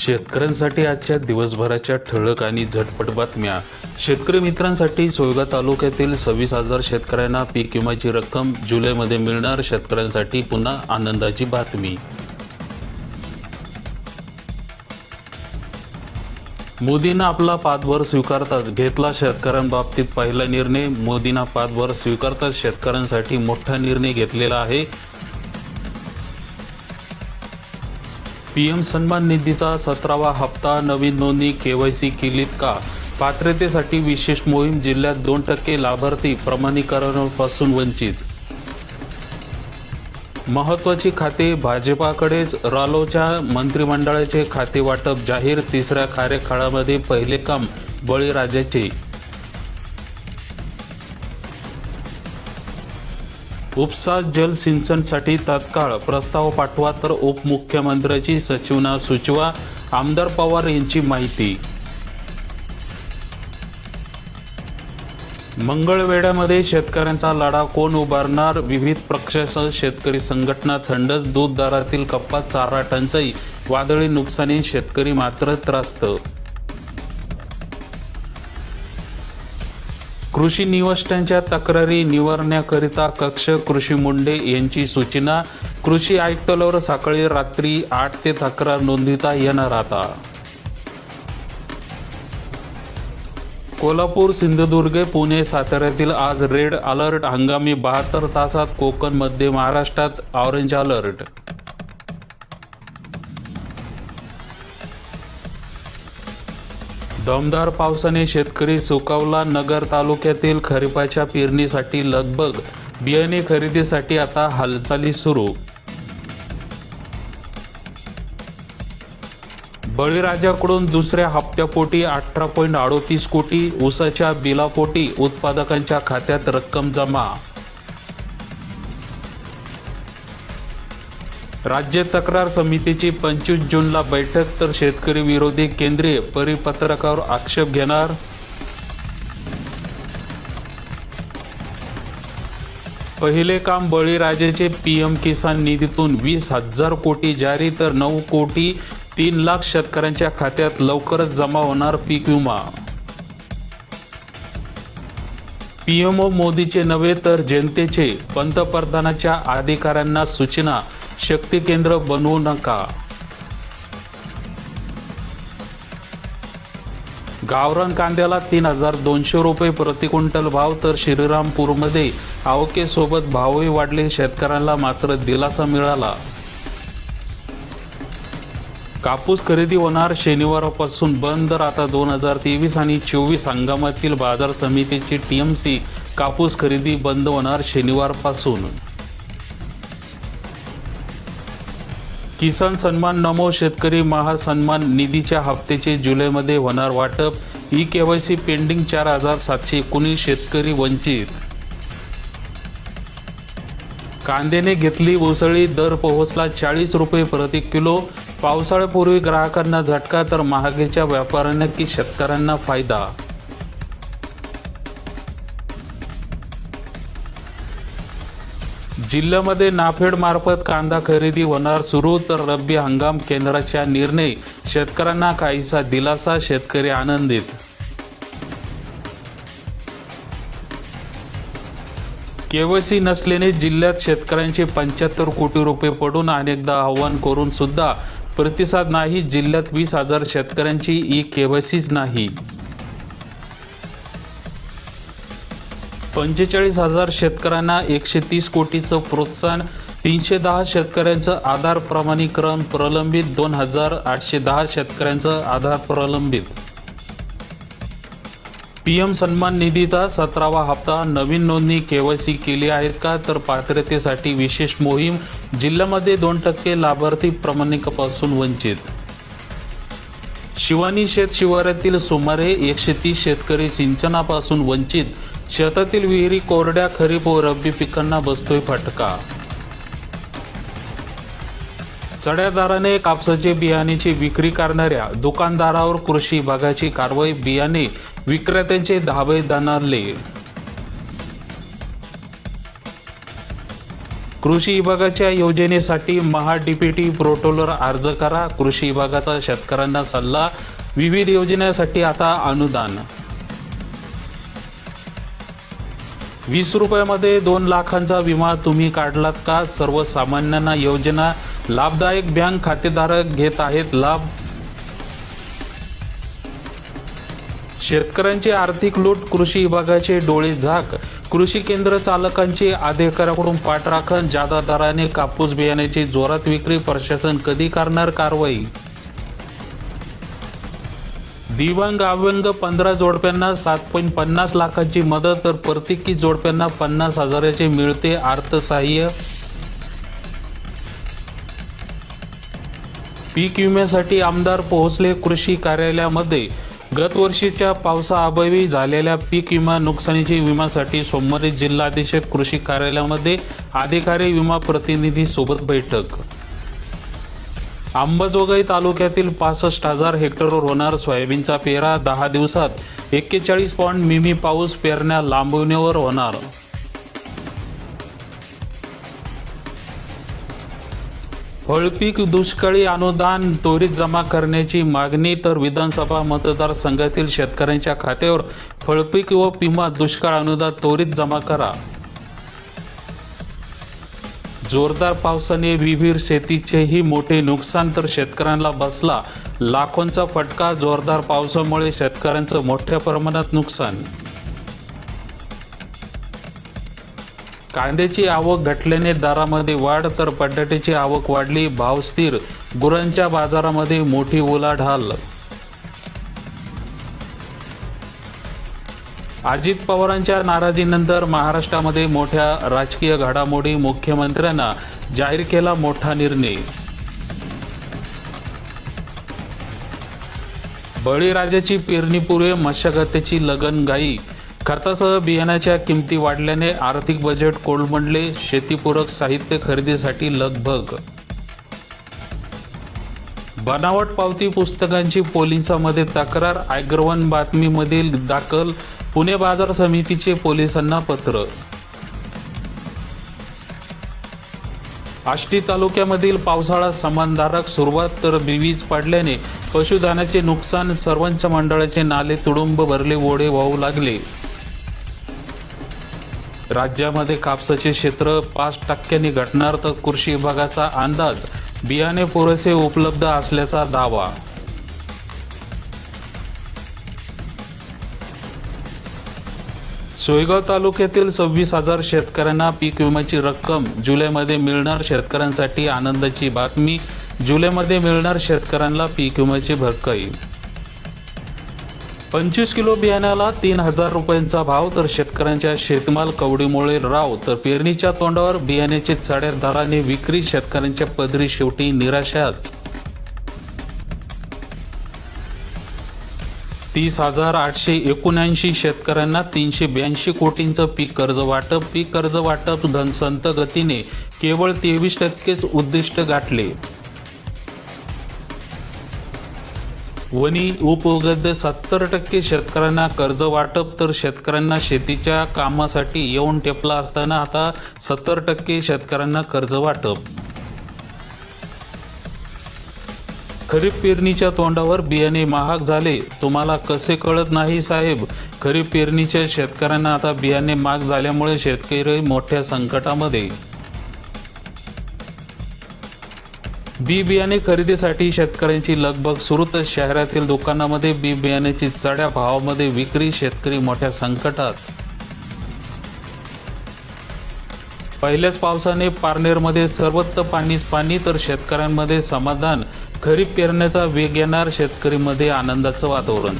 शेतकऱ्यांसाठी आजच्या दिवसभराच्या ठळक आणि झटपट बातम्या. शेतकरी मित्रांसाठी सोयगा तालुक्यातील सव्वीस हजार शेतकऱ्यांना पीक विम्याची रक्कम जुलैमध्ये मिळणार शेतकऱ्यांसाठी पुन्हा आनंदाची बातमी. मोदींना आपला पादभर स्वीकारताच घेतला शेतकऱ्यांबाबतीत पहिला निर्णय. मोदींना पादभर स्वीकारताच शेतकऱ्यांसाठी मोठा निर्णय घेतलेला आहे. पी एम सन्मान निधीचा सतरावा हप्ता नवीन नोंदणी केवायसी केलीत का? पात्रतेसाठी विशेष मोहीम जिल्ह्यात दोन टक्के लाभार्थी प्रमाणीकरणापासून वंचित. महत्वाची खाते भाजपाकडेच रालोच्या मंत्रिमंडळाचे खाते वाटप जाहीर तिसऱ्या कार्यकाळामध्ये पहिले काम बळीराजाचे. उपसा जलसिंचनसाठी तात्काळ प्रस्ताव पाठवा तर उपमुख्यमंत्र्याची सचिवना सुचवा आमदार पवार यांची माहिती. मंगळवेढ्यामध्ये शेतकऱ्यांचा लढा कोण उभारणार? विविध पक्षासह शेतकरी संघटना थंडच दूध दरातील कप्पा चारा टंचाई वादळी नुकसानी शेतकरी मात्र त्रस्त कृषी निवासितांच्या तक्रारी निवारण्याकरिता कक्ष कृषी मुंडे यांची सूचना कृषी आयुक्तालयावर सकाळी रात्री आठ ते तक्रार नोंदविता येणार आता. कोल्हापूर सिंधुदुर्ग पुणे साताऱ्यातील आज रेड अलर्ट हंगामी बहात्तर तासात कोकण मध्य महाराष्ट्रात ऑरेंज अलर्ट. दमदार पावसाने शेतकरी सुकावला नगर तालुक्यातील खरीपाच्या पेरणीसाठी लगबग. बियाणे खरेदीसाठी आता हालचाली सुरू. बळीराजाकडून दुसऱ्या हप्त्यापोटी अठरा पॉईंट अडोतीस कोटी ऊसाच्या बिलापोटी उत्पादकांच्या खात्यात रक्कम जमा. राज्य तक्रार समितीची पंचवीस जूनला बैठक तर शेतकरी विरोधी केंद्रीय परिपत्रकावर आक्षेप घेणार. पहिले काम बळीराजाचे पीएम किसान निधीतून वीस हजार कोटी जारी तर नऊ कोटी तीन लाख शेतकऱ्यांच्या खात्यात लवकरच जमा होणार पीक विमा. पीएमओ मोदीचे नव्हे तर जनतेचे पंतप्रधानाच्या अधिकाऱ्यांना सूचना शक्ती केंद्र बनवू नका. गावरान कांद्याला तीन हजार दोनशे रुपये प्रति क्विंटल भाव तर श्रीरामपूरमध्ये आवकेसोबत भावही वाढले शेतकऱ्यांना मात्र दिलासा मिळाला. कापूस खरेदी होणार शनिवारपासून बंद तर आता दोन हजार तेवीस आणि चोवीस हंगामातील बाजार समितीची टीएमसी कापूस खरेदी बंद होणार शनिवारपासून. किसान सन्मान नमो शेतकरी महासन्मान निधीच्या हप्त्याचे जुलैमध्ये होणार वाटप. E K Y C pending चार हजार सातशे एकोणीस शेतकरी वंचित. कांद्याने घेतली उसळी दर पोहोचला चाळीस रुपये प्रति किलो. पावसाळ्यापूर्वी ग्राहकांना झटका तर महागेच्या व्यापाऱ्यांना की शेतकऱ्यांना फायदा? जिल्ह्यामध्ये नाफेड मार्फत कांदा खरेदी होणार सुरू तर रब्बी हंगाम केंद्राच्या निर्णय शेतकऱ्यांना काहीसा दिलासा शेतकरी आनंदित. केवायसी नसल्याने जिल्ह्यात शेतकऱ्यांचे पंच्याहत्तर कोटी रुपये पडून अनेकदा आव्हान करून सुद्धा प्रतिसाद नाही. जिल्ह्यात वीस हजार शेतकऱ्यांची ई केवायसीच नाही. पंचेचाळीस हजार शेतकऱ्यांना एकशे तीस कोटीचं प्रोत्साहन तीनशे दहा शेतकऱ्यांचं आधार प्रमाणीकरण प्रलंबित दोन हजार आठशे दहा शेतकऱ्यांचं आधार प्रलंबित. पीएम सन्मान निधीचा सतरावा हप्ता नवीन नोंदणी केवायसी केली आहेत का? तर पात्रतेसाठी विशेष मोहीम जिल्ह्यामध्ये दोन टक्के लाभार्थी प्रमाणिकापासून वंचित. शिवानी शेत शिवारातील सुमारे एकशे तीस शेतकरी सिंचनापासून वंचित. शेतातील विहिरी कोरड्या खरीप व रब्बी पिकांना बसतोय फटका. चढ्या दराने कापसाचे बियाण्याची विक्री करणाऱ्या दुकानदारावर कृषी विभागाची कारवाई बियाणे विक्रेत्यांचे धाबे दणारले. कृषी विभागाच्या योजनेसाठी महा डीपीटी पोर्टलवर अर्ज करा. कृषी विभागाचा शेतकऱ्यांना सल्ला. विविध योजनेसाठी आता अनुदान. वीस रुपयामध्ये दोन लाखांचा विमा तुम्ही काढलात का? सर्वसामान्यांना योजना लाभदायक बँक खातेधारक घेत आहेत लाभ. शेतकऱ्यांची आर्थिक लूट कृषी विभागाचे डोळे झाक. कृषी केंद्र चालकांची अधिकाऱ्याकडून पाठराखण जादा दराने कापूस बियाण्याची जोरात विक्री प्रशासन कधी करणार कारवाई? दिव्यांग अव्यंग पंधरा जोडप्यांना सात पॉईंट पन्नास लाखांची मदत तर प्रत्येकी जोडप्यांना पन्नास हजाराचे मिळते अर्थसहाय्य. पीक विम्यासाठी आमदार पोहोचले कृषी कार्यालयामध्ये. गतवर्षीच्या पावसाअभावी झालेल्या पीक विमा नुकसानीची विम्यासाठी सोमवारी जिल्हाधीशक कृषी कार्यालयामध्ये अधिकारी विमा प्रतिनिधीसोबत बैठक. अंबाजोगाई तालुक्यातील पासष्ट हजार हेक्टरवर होणार सोयाबीनचा पेरा. दहा दिवसात एक्केचाळीस पॉईंट मिमी पाऊस पेरण्या लांबविण्यावर होणार. फळपीक दुष्काळी अनुदान त्वरित जमा करण्याची मागणी तर विधानसभा मतदारसंघातील शेतकऱ्यांच्या खात्यावर फळपीक व विमा दुष्काळ अनुदान त्वरित जमा करा. जोरदार पावसाने विहीर शेतीचेही मोठे नुकसान तर शेतकऱ्यांना बसला. लाखोंचा फटका जोरदार पावसामुळे शेतकऱ्यांचं मोठ्या प्रमाणात नुकसान. कांद्याची आवक घटल्याने दरामध्ये वाढ तर बटाट्याची आवक वाढली भाव स्थिर. गुरांच्या बाजारामध्ये मोठी उलाढाल. अजित पवारांच्या नाराजीनंतर महाराष्ट्रामध्ये मोठ्या राजकीय घडामोडी मुख्यमंत्र्यांना जाहीर केला मोठा निर्णय. बळीराजाची पेरणीपूर्वी मशागतीची लगनगाई. खतासह बियाण्याच्या किमती वाढल्याने आर्थिक बजेट कोलमडले शेतीपूरक साहित्य खरेदीसाठी लगभग बनावट पावती पुस्तकांची पोलिसांमध्ये तक्रार. अग्रवन बातमीमधील दाखल. पुणे बाजार समितीचे पोलिसांना पत्र. आष्टी तालुक्यामधील पावसाळा समानधारक सुरुवात तर बीवीज पडल्याने पशुधनाचे नुकसान सर्वंच मंडळाचे नाले तुडुंब भरले ओढे वाहू लागले. राज्यामध्ये कापसाचे क्षेत्र पाच टक्क्यांनी घटणार तर कृषी विभागाचा अंदाज. बियाणे पुरेसे उपलब्ध असल्याचा दावा. सोयगाव तालुक्यातील सव्वीस हजार शेतकऱ्यांना पीक विम्याची रक्कम जुलैमध्ये मिळणार शेतकऱ्यांसाठी आनंदाची बातमी. जुलैमध्ये मिळणार शेतकऱ्यांना पीक विम्याची भरपाई. पंचवीस किलो बियाण्याला तीन हजार रुपयांचा भाव तर शेतकऱ्यांच्या शेतमाल कवडीमुळे राव तर पेरणीच्या तोंडावर बियाण्याचे चढ्या दराने विक्री शेतकऱ्यांच्या पदरी शेवटी निराशाच. तीस हजार आठशे एकोणऐंशी शेतकऱ्यांना तीनशे ब्याऐंशी कोटींचं पीक कर्ज वाटप. पीक कर्ज वाटप धनसंत गतीने केवळ तेवीस टक्केच उद्दिष्ट गाठले. वनी उपउगद्य सत्तर टक्के शेतकऱ्यांना कर्ज वाटप तर शेतकऱ्यांना शेतीच्या कामासाठी येऊन टेपला असताना आता सत्तर टक्के शेतकऱ्यांना कर्ज वाटप. खरीप पेरणीच्या तोंडावर बियाणे महाग झाले. तुम्हाला कसे कळत नाही साहेब? खरीप पेरणीच्या शेतकऱ्यांना आता बियाणे महाग झाल्यामुळे शेतकरी मोठ्या संकटामध्ये. बी बियाणे खरेदीसाठी शेतकऱ्यांची लगबग सुरूतच शहरातील दुकानामध्ये बी बियाण्याची चढ्या भावामध्ये विक्री शेतकरी मोठ्या संकटात. पहिल्याच पावसाने पारनेरमध्ये सर्वत्र पाणीच पाणी तर शेतकऱ्यांमध्ये समाधान. खरीप पेरण्याचा वेग येणार शेतकरीमध्ये आनंदाचं वातावरण.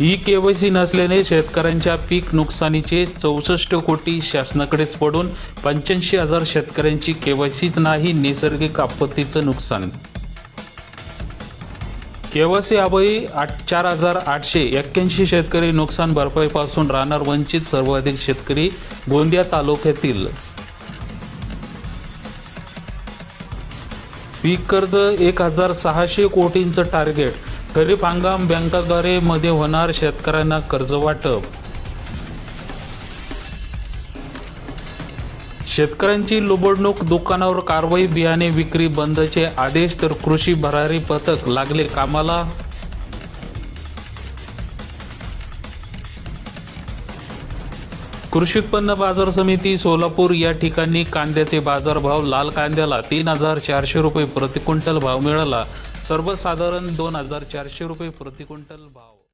ई केवायसी नसल्याने शेतकऱ्यांच्या पीक नुकसानीचे चौसष्ट कोटी शासनाकडेच पडून पंच्याऐंशी हजार शेतकऱ्यांची केवायसीच नाही नैसर्गिक आपत्तीचं नुकसान. केवायसी अभयी आठ चार हजार आठशे एक्क्याऐंशी शेतकरी नुकसान भरपाईपासून राहणार वंचित सर्वाधिक शेतकरी गोंदिया तालुक्यातील. पीक कर्ज एक हजार सहाशे कोटींचं टार्गेट. खरीप हंगाम बँकाद्वारे मध्ये होणार शेतकऱ्यांना कर्ज वाटप. शेतकऱ्यांची लुबडणूक दुकानावर कारवाई बियाणे विक्री बंदचे आदेश तर कृषी भरारी पथक लागले कामाला. कृषी उत्पन्न बाजार समिती सोलापूर या ठिकाणी कांद्याचे बाजारभाव लाल कांद्याला तीन हजार चारशे रुपये प्रति क्विंटल भाव मिळाला. सर्वसाधारण दोन हजार चारशे रुपये प्रति क्विंटल भाव.